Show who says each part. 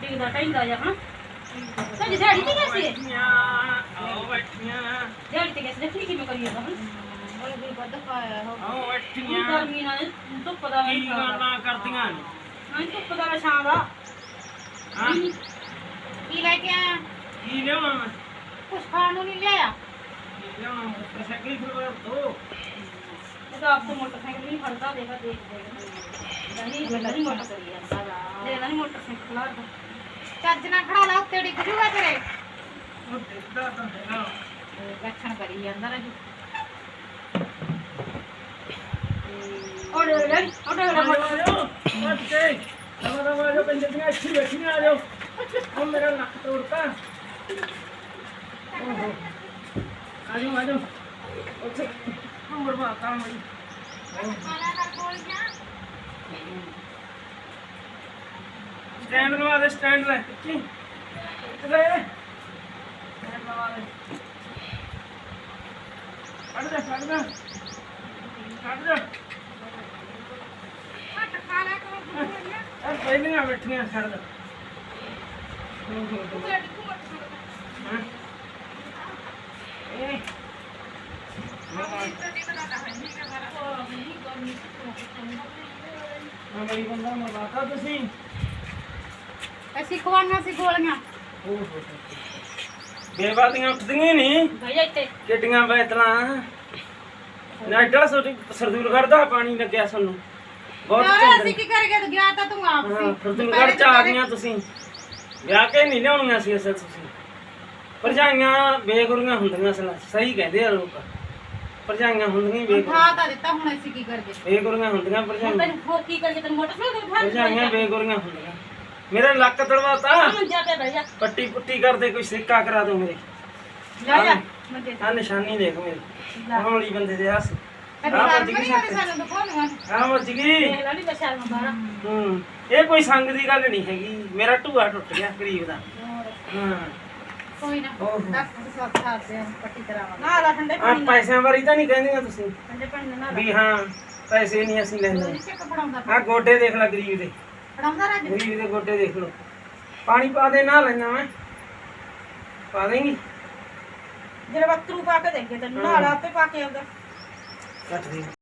Speaker 1: ਡਿੱਗਦਾ ਟੈਂਦਾ ਜਾ ਹਨਾ ਤੇ ਦਿਹਾੜੀ ਤੇ ਗਏ ਸੀ
Speaker 2: ਬੈਠੀਆਂ ਆਓ ਬੈਠੀਆਂ
Speaker 1: ਦਿਹਾੜੀ ਤੇ ਗਏ ਸੀ ਦੇਖੀ ਕਿਵੇਂ ਕਰੀ ਜਾਂਦਾ ਹੁਣ
Speaker 3: ਬੜੇ ਵੀ ਵੱਧ ਖਾਇਆ ਹੋ
Speaker 2: ਆਓ ਬੈਠੀਆਂ
Speaker 1: ਗਰਮੀ ਨਾਲ ਧੁੱਪ ਦਾ
Speaker 2: ਕੀ
Speaker 1: ਵੇਖਾ
Speaker 2: ਗੱਲਾਂ ਕਰਦੀਆਂ ਨੇ
Speaker 1: ਹਾਂ ਧੁੱਪ ਦਾ ਛਾਂ ਦਾ
Speaker 2: ਹਾਂ
Speaker 3: ਕੀ ਲੈ ਕੇ ਆਇਆ
Speaker 2: ਕੀ ਲਿਆਉਣਾ ਮੈਂ
Speaker 3: ਕੁਛ ਖਾਣ ਨੂੰ ਨਹੀਂ ਲਿਆਇਆ
Speaker 2: ਕੀ ਲਿਆਉਣਾ ਮੋਟਰਸਾਈਕਲ ਫਿਰ ਦੋ
Speaker 1: ਇਹਦਾ ਆਪ ਤੋਂ
Speaker 3: ਚੱਜ ਨਾਲ ਖੜਾ ਲਾ ਉੱਤੇ ਡਿੱਗ ਜੂਗਾ ਤੇਰੇ।
Speaker 2: ਉਹ ਦੇਖਦਾ ਤਾਂ ਹੈਗਾ
Speaker 3: ਲੱਛਣ ਕਰੀ ਜਾਂਦਾ ਰਾਜੂ
Speaker 1: ਔਰ ਲੈ ਔਰ ਲੈ ਮੋਟਰ।
Speaker 2: ਬੱਚੇ ਦਵਾ ਦਵਾ ਜੋ ਪਿੰਡ ਦੀਆਂ ਇੱਥੇ ਬੈਠੀਆਂ ਆ ਜਾਓ ਉਹ ਮੇਰਾ ਨੱਕ ਤੋੜਤਾ। ਓਹੋ। ਆ ਜਾਓ ਆ ਜਾਓ ਉੱਥੇ ਨੰਬਰ ਮਾਤਾ ਮੇਰੀ
Speaker 3: ਕੋਲ ਜਾ
Speaker 2: ਸਟੈਂਡ ਲਵਾ ਦੇ ਸਟੈਂਡ ਲੈ। ਇੱਥੇ। ਇੱਥੇ ਲੈ ਸਟੈਂਡ ਲਵਾ ਦੇ। ਕੱਢ ਦੇ ਕੱਢ ਦੇ। ਕੱਢ ਦੇ।
Speaker 3: ਘੱਟ ਖਾ ਲੈ ਕਰੋ
Speaker 2: ਆ ਪਹਿਲੀਆਂ ਬੈਠੀਆਂ ਛੱਡ ਦੇ। ਹੂੰ? ਹੂੰ। ਹੂੰ ਹਾਂ ਇਹ ਮੈਂ ਮੇਰੀ ਬੰਦਾ ਮਰਵਾਤਾ ਤੁਸੀਂ
Speaker 3: ਅਸੀਂ ਖਵਾਉਣਾ ਸੀ ਗੋਲੀਆਂ।
Speaker 2: ਬੇਵਾਦੀਆਂ ਉੱਠਦੀਆਂ ਨਹੀਂ
Speaker 1: ਭਾਈ ਇੱਥੇ।
Speaker 2: ਕਿੱਡੀਆਂ ਬੈਤਲਾਂ। ਨਾਈਟਾ ਸੋਟੀ ਸਰਦੂਲ ਕਰਦਾ ਪਾਣੀ ਲੱਗਿਆ ਸਾਨੂੰ। ਬਹੁਤ
Speaker 3: ਯਾਰ ਅਸੀਂ ਕੀ ਕਰ ਗਏ ਗਿਆ ਤਾਂ ਤੂੰ ਆਪ
Speaker 2: ਹਾਂ
Speaker 3: ਸੀ
Speaker 2: ਸਰਦੂਲ ਕਰ ਚ ਆ ਗਈਆਂ ਤੁਸੀਂ। ਵਿਆਹ ਕੇ ਨਹੀਂ ਲਿਆਉਣੀਆਂ ਸੀ ਅਸਲ ਤੁਸੀਂ। ਭਰਜਾਈਆਂ ਬੇਗੁਰੀਆਂ ਹੁੰਦੀਆਂ ਅਸਲ ਸਹੀ ਕਹਿੰਦੇ ਆ ਲੋਕ। ਭਰਜਾਈਆਂ ਹੁੰਦੀਆਂ ਹੀ ਬੇਗੁਰੀਆਂ।
Speaker 3: ਤਾਂ ਦਿੱਤਾ ਹੁਣ ਅਸੀਂ ਕੀ ਕਰ ਗਏ
Speaker 2: ਬੇਗੁਰੀਆਂ ਹੁੰਦੀਆਂ ਭਰਜਾਈਆਂ
Speaker 1: ਤੈਨੂੰ ਹੋਰ ਕੀ ਕਰੀਏ ਤੈਨੂੰ ਮੋਟਰਸਾਈਕਲ
Speaker 2: ਭਰਜਾਈਆਂ ਬੇਗੁਰੀਆਂ ਹੁੰਦੀਆਂ। ਮੇਰਾ ਲੱਕ ਤੜਵਾਤਾ
Speaker 1: ਮੰਜਾ ਤੇ ਬਹਿ ਜਾ।
Speaker 2: ਪੱਟੀ ਪੁੱਟੀ ਕਰਦੇ ਕੋਈ ਸਿੱਕਾ ਕਰਾ ਦਿਓ ਮੇਰੇ।
Speaker 1: ਲੈ ਜਾ। ਮੰਜੇ
Speaker 2: ਆ ਨਿਸ਼ਾਨੀ ਦੇਖ ਮੇਰੀ। ਹੌਲੀ ਬੰਦੇ ਦੇ ਹੱਸ ਆ ਵੱਜ ਗਈ
Speaker 1: ਦੇਖ ਲੈ ਨਹੀਂ ਬਸ਼ਾਰ ਮਾਰਾ
Speaker 2: ਹੂੰ ਇਹ ਕੋਈ ਸੰਗ ਦੀ ਗੱਲ ਨਹੀਂ ਹੈਗੀ। ਮੇਰਾ ਢੂਆ ਟੁੱਟ ਗਿਆ ਗਰੀਬ ਦਾ। ਹਾਂ।
Speaker 3: ਕੋਈ ਨਾ। ਡਾਕਟਰ ਸਾਹਿਬ ਸਾਥ ਦੇ ਪੱਟੀ ਕਰਾਵਾਂਗੇ
Speaker 1: ਨਾ ਲਾ ਠੰਡੇ
Speaker 2: ਆ
Speaker 1: ਪਾਣੀ
Speaker 2: ਪੈਸਿਆਂ ਬਾਰੇ ਤਾਂ ਨਹੀਂ ਕਹਿੰਦੀਆਂ ਤੁਸੀਂ।
Speaker 1: ਠੰਡੇ ਪਾਣੀ ਨਾਲ
Speaker 2: ਵੀ ਹਾਂ ਪੈਸੇ ਨਹੀਂ ਅਸੀਂ ਲੈਂਦੇ। ਆ ਗੋਡੇ ਦੇਖ ਲੈ ਗਰੀਬ ਦੇ।
Speaker 3: ਪੜਾਉਂਦਾ ਰਾਜੂ।
Speaker 2: ਗਰੀਬ ਦੇ ਗੋਡੇ ਦੇਖ ਲਓ। ਪਾਣੀ ਪਾ ਦੇ ਨਾ ਲੈਣਾ ਮੈਂ। ਪਾ ਦੇਂਗੀ।
Speaker 1: ਜਿਹੜਾ ਵਕਤਰੂ ਪਾ ਕੇ ਦੇਖੇ ਤੈਨੂੰ ਨਾਲ ਆਪੇ ਪਾ ਕੇ ਆਉਂਦਾ।
Speaker 2: ਕੱਟ ਦੇ।